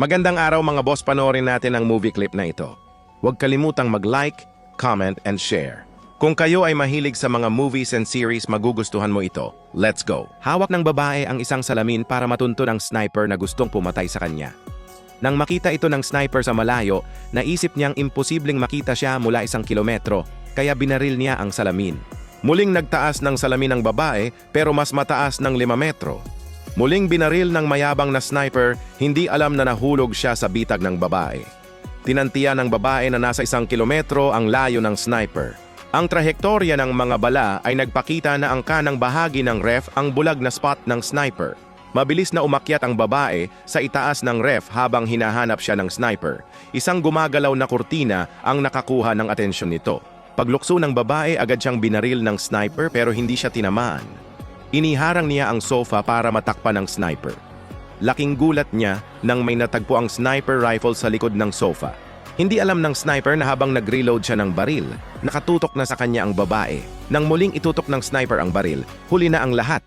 Magandang araw mga boss, panoorin natin ang movie clip na ito. Huwag kalimutang mag-like, comment, and share. Kung kayo ay mahilig sa mga movies and series, magugustuhan mo ito. Let's go! Hawak ng babae ang isang salamin para matuntun ang sniper na gustong pumatay sa kanya. Nang makita ito ng sniper sa malayo, naisip niyang imposibleng makita siya mula isang kilometro, kaya binaril niya ang salamin. Muling nagtaas ng salamin ang babae pero mas mataas ng 5 metro. Muling binaril ng mayabang na sniper, hindi alam na nahulog siya sa bitag ng babae. Tinantiya ng babae na nasa isang kilometro ang layo ng sniper. Ang trahektorya ng mga bala ay nagpakita na ang kanang bahagi ng ref ang bulag na spot ng sniper. Mabilis na umakyat ang babae sa itaas ng ref habang hinahanap siya ng sniper. Isang gumagalaw na kurtina ang nakakuha ng atensyon nito. Paglukso ng babae, agad siyang binaril ng sniper pero hindi siya tinamaan. Iniharang niya ang sofa para matakpan ng sniper. Laking gulat niya nang may natagpo ang sniper rifle sa likod ng sofa. Hindi alam ng sniper na habang nag-reload siya ng baril, nakatutok na sa kanya ang babae. Nang muling itutok ng sniper ang baril, huli na ang lahat